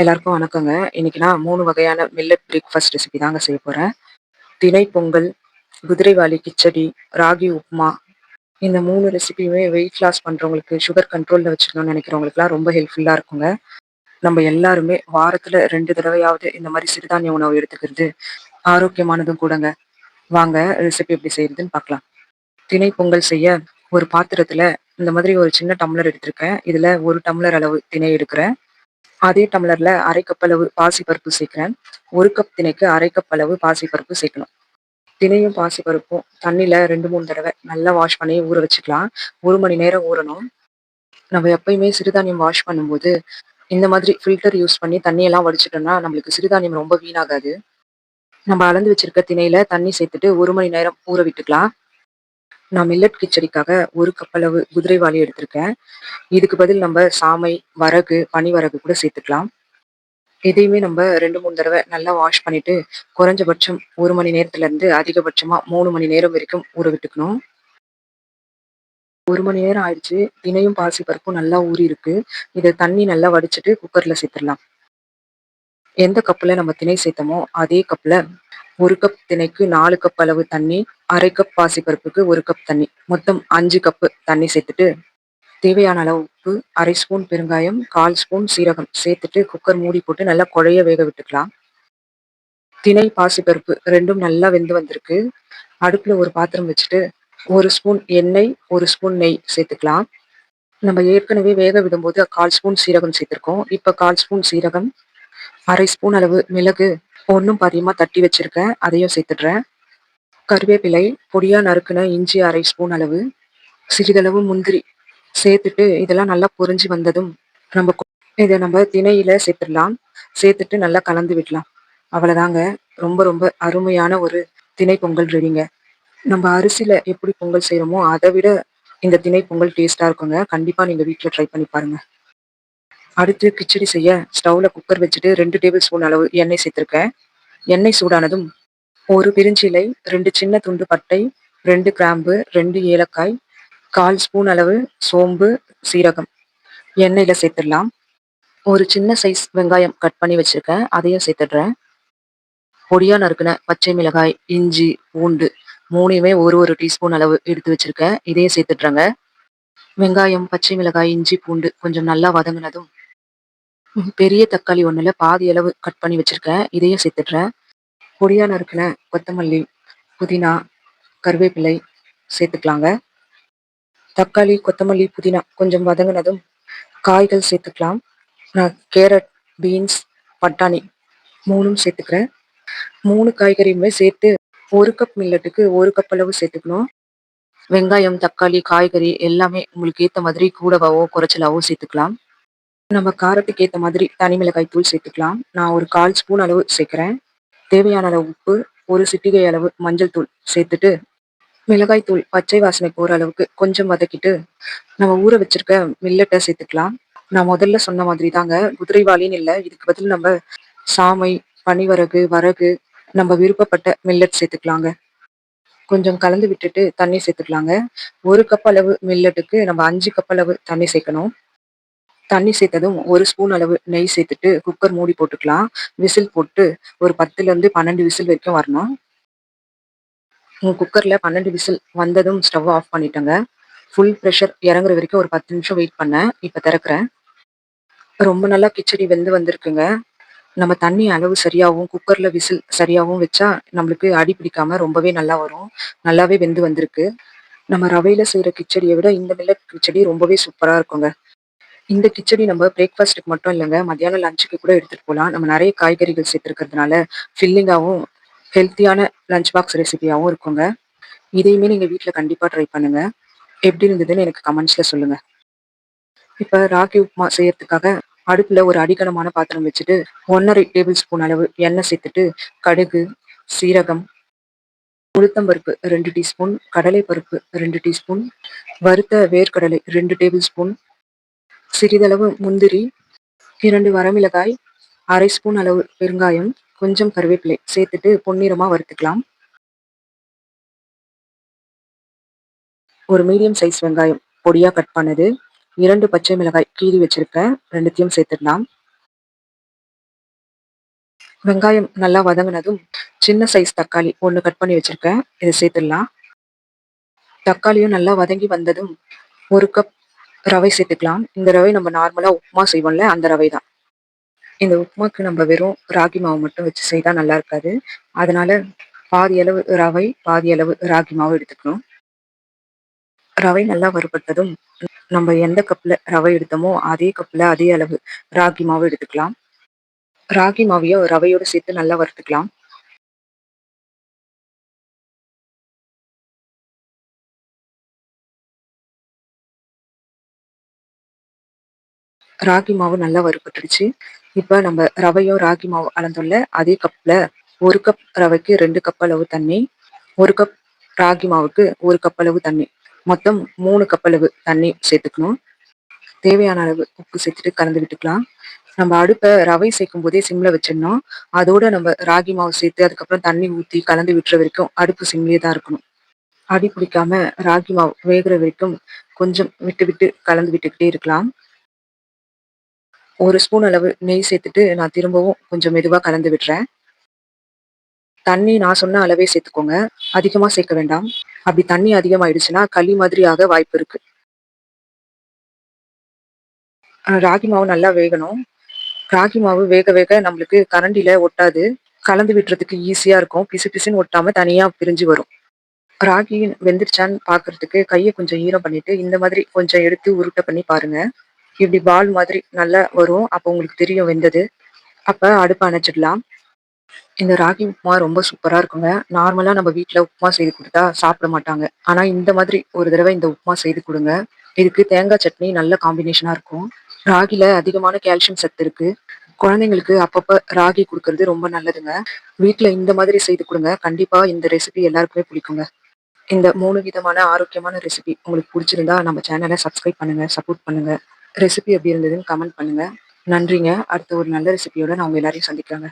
எல்லாருக்கும் வணக்கங்க. இன்னைக்கு நான் மூணு வகையான மில்லட் பிரேக்ஃபாஸ்ட் ரெசிபி தாங்க செய்ய போகிறேன் தினை பொங்கல், குதிரைவாலி கிச்சடி, ராகி உப்புமா. இந்த மூணு ரெசிபியுமே வெயிட் லாஸ் பண்ணுறவங்களுக்கு சுகர் கண்ட்ரோலில் வச்சுக்கணும்னு நினைக்கிறவங்களுக்குலாம் ரொம்ப ஹெல்ப்ஃபுல்லாக இருக்குங்க. நம்ம எல்லாருமே வாரத்தில் ரெண்டு தடவையாவது இந்த மாதிரி சிறுதானிய உணவு எடுத்துக்கிறது ஆரோக்கியமானதும் கூடங்க. வாங்க ரெசிபி எப்படி செய்யறதுன்னு பார்க்கலாம். தினை பொங்கல் செய்ய ஒரு பாத்திரத்தில் இந்த மாதிரி ஒரு சின்ன டம்ளர் எடுத்திருக்கேன். இதில் ஒரு டம்ளர் அளவு திணை எடுக்கிறேன். அதே டம்ளர்ல அரை கப் அளவு பாசிப்பருப்பு சேர்க்கிறேன். ஒரு கப் திணைக்கு அரை கப் அளவு பாசிப்பருப்பு சேர்க்கணும். திணையும் பாசிப்பருப்பும் தண்ணியில் ரெண்டு மூணு தடவை நல்லா வாஷ் பண்ணி ஊற வச்சுக்கலாம். ஒரு மணி நேரம் ஊறணும். நம்ம எப்பயுமே சிறுதானியம் வாஷ் பண்ணும்போது, இந்த மாதிரி ஃபில்டர் யூஸ் பண்ணி தண்ணியெல்லாம் வடிச்சிட்டோம்னா நம்மளுக்கு சிறுதானியம் ரொம்ப வீணாகாது. நம்ம அளந்து வச்சிருக்க திணையில தண்ணி சேர்த்துட்டு ஒரு மணி நேரம் ஊற விட்டுக்கலாம். நான் மில்லட் கிச்சடிக்காக ஒரு கப் அளவு எடுத்திருக்கேன். இதுக்கு பதில் நம்ம சாமை, வரகு, பனிவரகு கூட சேர்த்துக்கலாம். இதையுமே நம்ம 2, 3 தடவை நல்லா வாஷ் பண்ணிட்டு, குறைஞ்சபட்சம் ஒரு மணி நேரத்துல இருந்து அதிகபட்சமா மூணு மணி நேரம் வரைக்கும் ஊற விட்டுக்கணும். ஒரு மணி நேரம் ஆயிடுச்சு. தினையும் பாசி பருப்பும் நல்லா ஊறி இருக்கு இத தண்ணி நல்லா வடிச்சிட்டு குக்கர்ல சேர்த்துடலாம். எந்த கப்பில் நம்ம திணை சேர்த்தோமோ, அதே கப்பில் ஒரு கப் திணைக்கு நாலு கப் அளவு தண்ணி, அரை கப் பாசிப்பருப்புக்கு ஒரு கப் தண்ணி. மொத்தம் அஞ்சு கப்பு தண்ணி சேர்த்துட்டு, தேவையான அளவு உப்பு, அரை ஸ்பூன் பெருங்காயம், 1/4 ஸ்பூன் சீரகம் சேர்த்துட்டு குக்கர் மூடி போட்டு நல்லா குழைய வேக விட்டுக்கலாம். திணை, பாசிப்பருப்பு ரெண்டும் நல்லா வெந்து வந்திருக்கு. அடுப்பில் ஒரு பாத்திரம் வச்சுட்டு, ஒரு ஸ்பூன் எண்ணெய், ஒரு ஸ்பூன் நெய் சேர்த்துக்கலாம். நம்ம ஏற்கனவே வேக விடும்போது 1/4 ஸ்பூன் சீரகம் சேர்த்திருக்கோம். இப்போ கால் ஸ்பூன் சீரகம், அரை ஸ்பூன் அளவு மிளகு ஒன்றும் பாதியமாக தட்டி வச்சுருக்கேன் அதையும் சேர்த்துடுறேன். கருவேப்பிலை, பொடியாக நறுக்குன இஞ்சி அரை ஸ்பூன் அளவு, சிறிதளவு முந்திரி சேர்த்துட்டு இதெல்லாம் நல்லா பொரிஞ்சு வந்ததும், நம்ம இதை நம்ம திணையில் சேர்த்துடலாம். சேர்த்துட்டு நல்லா கலந்து விடலாம். அவ்வளோதாங்க ரொம்ப ரொம்ப அருமையான ஒரு திணை பொங்கல் ரெடிங்க. நம்ம அரிசியில் எப்படி பொங்கல் செய்கிறோமோ அதை விட இந்த திணை பொங்கல் டேஸ்ட்டாக இருக்குங்க. கண்டிப்பாக நீங்கள் வீட்டில் ட்ரை பண்ணி பாருங்கள் அடுத்து கிச்சடி செய்ய ஸ்டவ்ல குக்கர் வச்சுட்டு ரெண்டு டேபிள் ஸ்பூன் அளவு எண்ணெய் சேர்த்திருக்கேன். எண்ணெய் சூடானதும் ஒரு பிரிஞ்சிலை ரெண்டு சின்ன துண்டு பட்டை, ரெண்டு கிராம்பு, ரெண்டு ஏலக்காய், 1/4 ஸ்பூன் அளவு சோம்பு, சீரகம் எண்ணெயில் சேர்த்துடலாம். ஒரு சின்ன சைஸ் வெங்காயம் கட் பண்ணி வச்சுருக்கேன் அதையும் சேர்த்துடுறேன். பொடியா நறுக்குன பச்சை மிளகாய், இஞ்சி, பூண்டு மூணையுமே ஒரு ஒரு டீஸ்பூன் அளவு எடுத்து வச்சுருக்கேன் இதையும் சேர்த்துட்றேங்க வெங்காயம், பச்சை மிளகாய், இஞ்சி, பூண்டு கொஞ்சம் நல்லா வதங்கினதும் பெரிய தக்காளி ஒண்ணுல பாதி அளவு கட் பண்ணி வச்சிருக்கேன். இதையும் சேர்த்துடுறேன். பொடியா நறுக்குன கொத்தமல்லி, புதினா, கருவேப்பிலை சேர்த்துக்கலாங்க. தக்காளி, கொத்தமல்லி, புதினா கொஞ்சம் வதங்கினதும் காய்கள் சேர்த்துக்கலாம். நான் கேரட், பீன்ஸ், பட்டாணி மூணும் சேர்த்துக்கிறேன். மூணு காய்கறியுமே சேர்த்து ஒரு கப் மில்லட்டுக்கு ஒரு கப் அளவு சேர்த்துக்கணும். வெங்காயம், தக்காளி, காய்கறி எல்லாமே உங்களுக்கு ஏற்ற மாதிரி கூடவாவோ, குறைச்சலாவோ சேர்த்துக்கலாம். நம்ம காரத்துக்கு ஏற்ற மாதிரி தனி மிளகாய் தூள் சேர்த்துக்கலாம். நான் ஒரு 1/4 ஸ்பூன் அளவு சேர்க்குறேன் தேவையான அளவு உப்பு, ஒரு சிட்டிகை அளவு மஞ்சள் தூள் சேர்த்துட்டு, மிளகாய் தூள் பச்சை வாசனை போகிற அளவுக்கு கொஞ்சம் வதக்கிட்டு, நம்ம ஊற வச்சிருக்க மில்லட்டை சேர்த்துக்கலாம். நான் முதல்ல சொன்ன மாதிரி தாங்க. குதிரைவாளின்னு இல்லை இதுக்கு பதில் நம்ம சாமை, பனிவரகு, வரகு நம்ம விருப்பப்பட்ட மில்லட் சேர்த்துக்கலாங்க. கொஞ்சம் கலந்து விட்டுட்டு தண்ணி சேர்த்துக்கலாங்க. ஒரு கப் அளவு மில்லட்டுக்கு நம்ம அஞ்சு கப் அளவு தண்ணி சேர்க்கணும். தண்ணி சேர்த்ததும் ஒரு ஸ்பூன் அளவு நெய் சேர்த்துட்டு குக்கர் மூடி போட்டுக்கலாம். விசில் போட்டு ஒரு 10லருந்து 12 விசில் வரைக்கும் வரணும். குக்கரில் பன்னெண்டு விசில் வந்ததும் ஸ்டவ் ஆஃப் பண்ணிட்டேங்க. ஃபுல் ப்ரெஷர் இறங்குற வரைக்கும் ஒரு 10 நிமிஷம் வெயிட் பண்ணேன். இப்போ திறக்கிறேன். ரொம்ப நல்லா கிச்சடி வெந்து வந்திருக்குங்க. நம்ம தண்ணி அளவு சரியாகவும் குக்கரில் விசில் சரியாகவும் வச்சா நம்மளுக்கு அடி பிடிக்காம ரொம்பவே நல்லா வரும். நல்லாவே வெந்து வந்திருக்கு. நம்ம ரவையில் செய்கிற கிச்சடியை விட இந்த மில்லட் கிச்சடி ரொம்பவே சூப்பராக இருக்குங்க. இந்த கிச்சடி நம்ம பிரேக்ஃபாஸ்ட்டுக்கு மட்டும் இல்லைங்க மத்தியானம் லஞ்சுக்கு கூட எடுத்துகிட்டு போகலாம் நம்ம நிறைய காய்கறிகள் சேர்த்துருக்கிறதுனால ஃபில்லிங்காகவும் ஹெல்த்தியான லஞ்ச் பாக்ஸ் ரெசிபியாகவும் இருக்குங்க. இதையுமே நீங்கள் வீட்டில் கண்டிப்பாக ட்ரை பண்ணுங்கள் எப்படி இருந்ததுன்னு எனக்கு கமெண்ட்ஸில் சொல்லுங்கள் இப்போ ராகி உப்புமா செய்யறதுக்காக அடுப்பில் ஒரு அடிக்கணமான பாத்திரம் வச்சுட்டு 1 1/2 டேபிள் ஸ்பூன் அளவு எண்ணெய் சேர்த்துட்டு, கடுகு, சீரகம், உளுத்தம்பருப்பு ரெண்டு டீஸ்பூன், கடலைப்பருப்பு ரெண்டு டீஸ்பூன், வறுத்த வேர்க்கடலை ரெண்டு டேபிள் ஸ்பூன், சிறிதளவு முந்திரி, இரண்டு வரமிளகாய், அரை ஸ்பூன் அளவு பெருங்காயம், கொஞ்சம் கருவேப்பிலை சேர்த்துட்டு பொன்னிறமா வறுத்துக்கலாம். ஒரு மீடியம் சைஸ் வெங்காயம் பொடியா கட் பண்ணது, இரண்டு பச்சை மிளகாய் கீறி வச்சிருக்கேன். ரெண்டுத்தையும் சேர்த்துடலாம். வெங்காயம் நல்லா வதங்கினதும் சின்ன சைஸ் தக்காளி ஒன்று கட் பண்ணி வச்சிருக்கேன் இதை சேர்த்துடலாம் தக்காளியும் நல்லா வதங்கி வந்ததும் ஒரு கப் ரவை சேர்த்துக்கலாம். இந்த ரவை நம்ம நார்மலாக உப்புமா செய்வோம்ல அந்த ரவை தான். இந்த உப்புமாக்கு நம்ம வெறும் ராகி மாவு மட்டும் வச்சு செய்தால் நல்லா இருக்காது. அதனால பாதி அளவு ரவை பாதி அளவு ராகி மாவு எடுத்துக்கணும். ரவை நல்லா வறுபட்டதும் நம்ம எந்த கப்பில் ரவை எடுத்தோமோ அதே கப்பில் அதே அளவு ராகி மாவு எடுத்துக்கலாம். ராகி மாவையும் ரவையோடு சேர்த்து நல்லா வறுத்துக்கலாம். ராகி மாவு நல்லா வறுபட்டுருச்சு. இப்போ நம்ம ரவையும் ராகி மாவு அளந்துள்ள அதே கப்பில் ஒரு கப் ரவைக்கு ரெண்டு கப் அளவு தண்ணி ஒரு கப் ராகி மாவுக்கு ஒரு கப் அளவு தண்ணி. மொத்தம் மூணு கப் அளவு தண்ணி சேர்த்துக்கணும். தேவையான அளவு உப்பு சேர்த்துட்டு கலந்து விட்டுக்கலாம். நம்ம அடுப்பை ரவை சேர்க்கும் போதே சிம்ல வச்சிடணும். அதோட நம்ம ராகி மாவு சேர்த்து அதுக்கப்புறம் தண்ணி ஊற்றி கலந்து விட்டுற வரைக்கும் அடுப்பு சிம்லேயே தான் இருக்கணும். அடி பிடிக்காம ராகி மாவு வேகிற வரைக்கும் கொஞ்சம் விட்டு விட்டு கலந்து விட்டுக்கிட்டே இருக்கலாம். ஒரு ஸ்பூன் அளவு நெய் சேர்த்துட்டு நான் திரும்பவும் கொஞ்சம் மெதுவா கலந்து விடுறேன் தண்ணி நான் சொன்ன அளவே சேர்த்துக்கோங்க. அதிகமா சேர்க்க வேண்டாம். அப்படி தண்ணி அதிகமாயிடுச்சுன்னா களி மாதிரி ஆக வாய்ப்பு இருக்கு. ராகி மாவு நல்லா வேகணும். ராகி மாவு வேக வேக நம்மளுக்கு கரண்டில ஒட்டாது. கலந்து விட்டுறதுக்கு ஈஸியா இருக்கும். பிசு பிசுன்னு ஒட்டாம தனியா பிரிஞ்சு வரும். ராகி வெந்துருச்சான்னு பாக்குறதுக்கு கையை கொஞ்சம் ஈரம் பண்ணிட்டு இந்த மாதிரி கொஞ்சம் எடுத்து உருட்டை பண்ணி பாருங்க. இப்படி பால் மாதிரி நல்லா வரும். அப்போ உங்களுக்கு தெரியும் வெந்தது. அப்போ அடுப்பை அணைச்சிடலாம். இந்த ராகி உப்புமா ரொம்ப சூப்பரா இருக்குங்க. நார்மலா நம்ம வீட்டில் உப்புமா செய்து கொடுத்தா சாப்பிட மாட்டாங்க. ஆனால் இந்த மாதிரி ஒரு தடவை இந்த உப்புமா செய்து கொடுங்க. இதுக்கு தேங்காய் சட்னி நல்ல காம்பினேஷனாக இருக்கும். ராகியில் அதிகமான கால்சியம் சத்து இருக்கு. குழந்தைங்களுக்கு அப்பப்போ ராகி கொடுக்கறது ரொம்ப நல்லதுங்க. வீட்டில் இந்த மாதிரி செய்து கொடுங்க. கண்டிப்பாக இந்த ரெசிபி எல்லாருக்குமே பிடிக்குங்க. இந்த மூணு விதமான ஆரோக்கியமான ரெசிபி உங்களுக்கு பிடிச்சிருந்தா நம்ம சேனலை சப்ஸ்கிரைப் பண்ணுங்க சப்போர்ட் பண்ணுங்க. ரெசிபி எப்படி இருந்ததுன்னு கமெண்ட் பண்ணுங்க. நன்றிங்க. அடுத்த ஒரு நல்ல ரெசிபியோட நான் உங்க எல்லாரையும் சந்திக்கிறேங்க.